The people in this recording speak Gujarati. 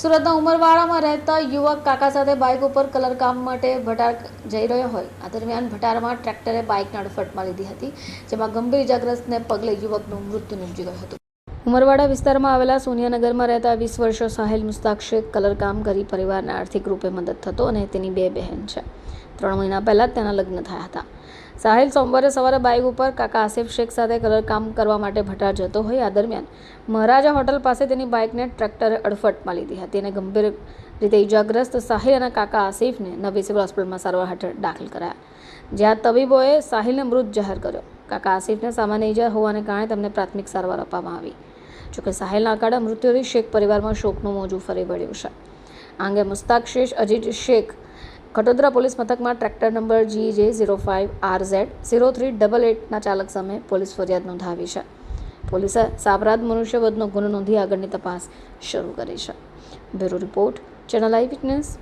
સુરતના ઉમરવાડામાં રહેતા યુવક કાકા સાથે બાઇક ઉપર કલર કામ માટે ભટાર જઈ રહ્યો હોય. આ દરમિયાન ભટારમાં ટ્રેક્ટરે બાઇકને અડફટમાં લીધી હતી, જેમાં ગંભીર ઇજાગ્રસ્તને પગલે યુવકનું મૃત્યુ નિપજી ગયું હતું. ઉમરવાડા વિસ્તારમાં આવેલા સોનિયાનગરમાં રહેતા વીસ વર્ષો સાહિલ મુસ્તાક શેખ કલરકામ કરી પરિવારને આર્થિક રૂપે મદદ થતો અને તેની બે બહેન છે. ત્રણ મહિના પહેલાં જ તેના લગ્ન થયા હતા. સાહિલ સોમવારે સવારે બાઇક ઉપર કાકા આસિફ શેખ સાથે કલર કામ કરવા માટે ભટાર જતો હોય, આ દરમિયાન મહારાજા હોટલ પાસે તેની બાઇકને ટ્રેક્ટરે અડફટમાં લીધી હતી અને ગંભીર રીતે ઇજાગ્રસ્ત સાહિલ અને કાકા આસિફને નવી સિવિલ હોસ્પિટલમાં સારવાર હેઠળ દાખલ કરાયા. જ્યાં તબીબોએ સાહિલને મૃત જાહેર કર્યો. કાકા આસિફને સામાન્ય ઇજા હોવાને કારણે તેમને પ્રાથમિક સારવાર આપવામાં આવી. જોકે સાહેલના અકાળે મૃત્યુથી શેખ પરિવારમાં શોકનું મોજું ફરી વળ્યું છે. આ અંગે મુસ્તાક શેખ, અજીત શેખ, કટોદરા પોલીસ મથકમાં tractor number G J zero five R Z zero three double એટના ચાલક સામે પોલીસ ફરિયાદ નોંધાવી છે. પોલીસે સાપરાધ મનુષ્યવધનો ગુનો નોંધી આગળની તપાસ શરૂ કરી છે. Bureau report, channel eye witness